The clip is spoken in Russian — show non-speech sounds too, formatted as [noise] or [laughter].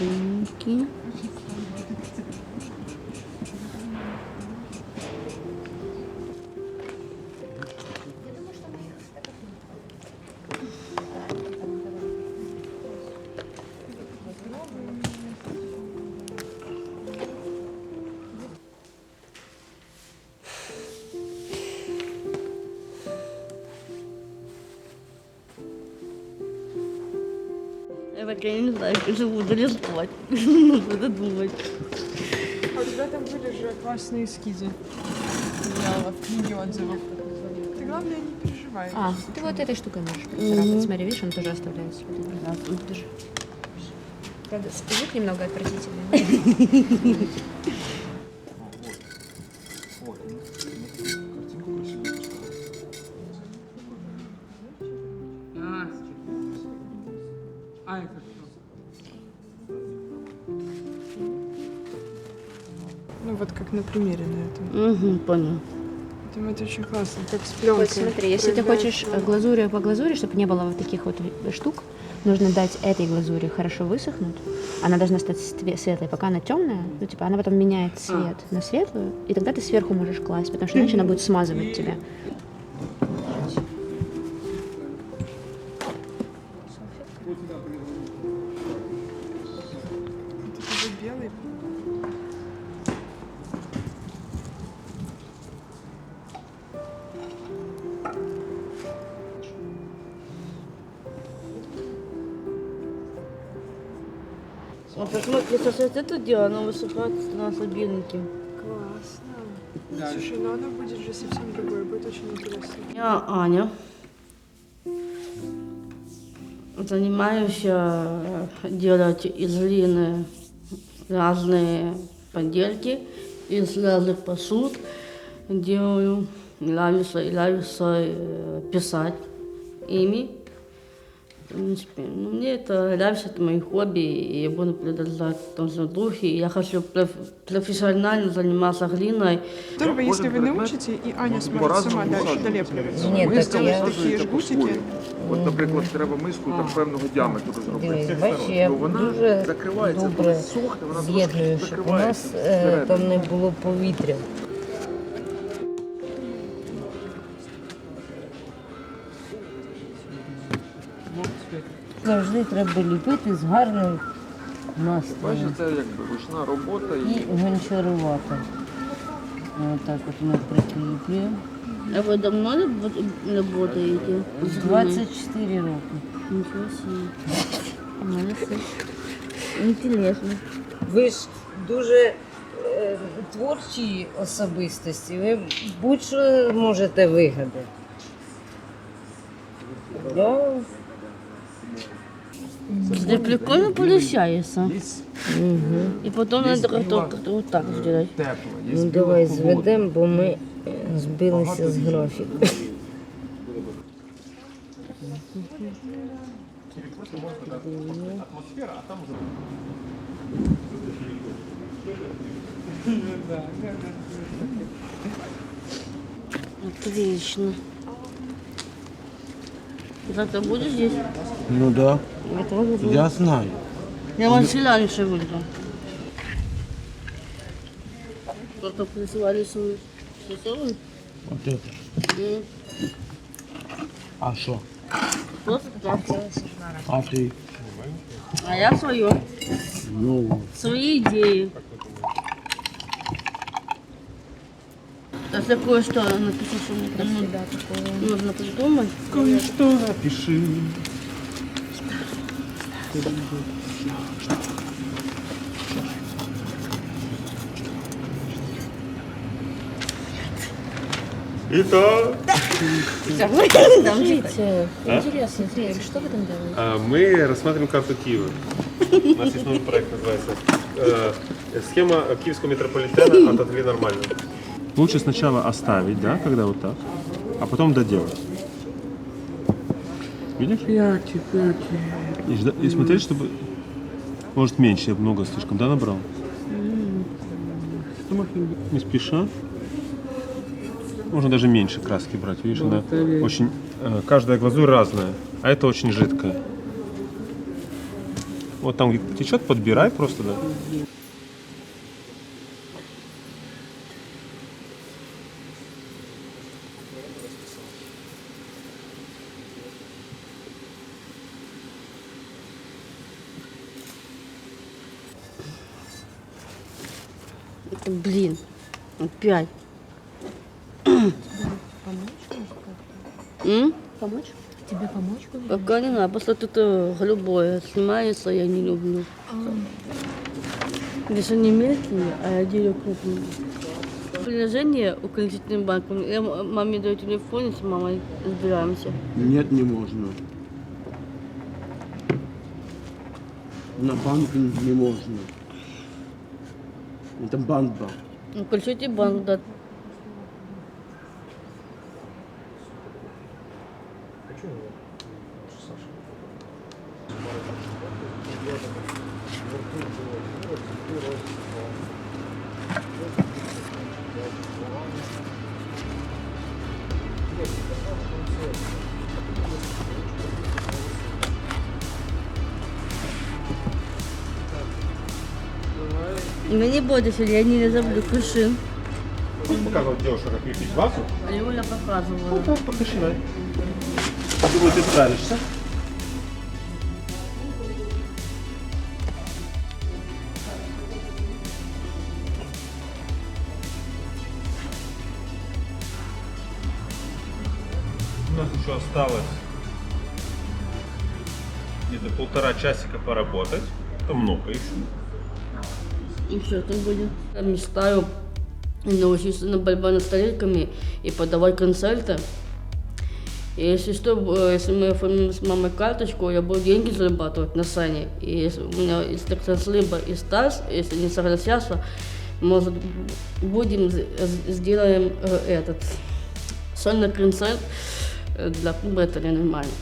眼睛。Я так я не знаю, как буду рисовать. Надо думать. А тебя там были же классные эскизы. В книге отзывов. Ты главное не переживай. А, ты вот этой штукой можешь. Смотри, видишь, он тоже оставляет следы. Держи. Правда, звук немного отвратительный. [laughs] А, это что? Ну вот как на примере на этом. Угу, понял. Поэтому это очень классно, как с пленкой. Вот смотри, если ты хочешь э, глазурью по глазури, чтобы не было вот таких вот штук, нужно дать этой глазури хорошо высохнуть. Она должна стать све- светлой, пока она темная, ну типа она потом меняет цвет на светлую, и тогда ты сверху можешь класть, потому что иначе она будет смазывать тебя. Вот посмотри, если вот это дело, оно высыхает, становится беленьким. Классно. Слушай, ну оно будет же совсем другое, будет очень интересно. Я Аня. Занимаюсь э, делать из глины разные подельки, из разных посуд делаю. Нравится, и нравится э, писать ими. В принципе, ну, мне это нравится, это мои хобби, и я буду продолжать в том же духе. И Я хочу проф- профессионально заниматься глиной. Здорово, если вы научите, и Аня сможет сама дальше долепливать. Ні, Вы так сделаете я- такие жгутики. От, наприклад, треба миску там певного діаметру Дивись, зробити. бачиш, я То вона дуже закривається, добре коли сохне, вона з'єдную, трошки щоб у нас закривається е, всередині. там не було повітря. Завжди треба ліпити з гарним настроєм Бачите, це якби ручна робота і і гончарувати. Отак от ми прикріплюємо. А вы давно работ- работаете? З 24 роки. Ничего себе. Молодцы. Интересно. Ви ж дуже е, творчі особистості, ви будь-що можете вигадати. Я з реплікою полюсяється. Угу. І потім треба отак вділять. Ну давай зведемо, бо ми е, збилися з графіку. Атмосфера, а там уже... Отлично. Завтра будешь здесь? Ну да, Я тоже буду. я знаю. Я вам раньше выйду. Кто-то присылали свою сосовую? Вот это. М, А что? Просто так. А ты? А я свое. Ну, Свои идеи. Если кое-что напишу, что мне там ну- нужно придумать. кое-что напиши. Итак, Смотрите, [laughs] интересно, смотри, что вы там делаете? а, мы рассматриваем карту Киева. У нас есть новый проект, называется э, «Схема киевского метрополитена [laughs] от отели нормально». Лучше сначала оставить, да, когда вот так, а потом доделать. Видишь? Пять, пять. И, жда- и смотреть, чтобы... Может, меньше, я много слишком, да, набрал? Не спеша. Можно даже меньше краски брать, видишь, она очень... э, каждая глазурь разная, а это очень жидкая. Вот там где течет, подбирай просто, да. Блин, опять. М? Помочь? Тебе помочь? Пока не надо, просто тут э, голубое снимается, я не люблю. Здесь они мелкие, а я делю крупные. Приложение укрепительным банком. Я м- маме даю телефон, и с мамой разбираемся. Нет, не можно. На банк не можно. Это банда. Ну, Включите банк, да. Мені буде, що я не забуду кувшин. Будешь показывать девушке, как лепить вазу? А його я показувала. Ну, покашивай. Думаю, ты справишься. У нас еще осталось где-то полтора часика поработать. Это много еще. И что там будет? Я мечтаю научиться на борьбе над тарелками и подавать концерты. И если что, э, если мы оформим с мамой карточку, я буду деньги зарабатывать на сцене. И если у меня Texas Либо и Стас, если не согласятся, может, будем, сделаем э, этот сольный концерт для клуба, это нормально.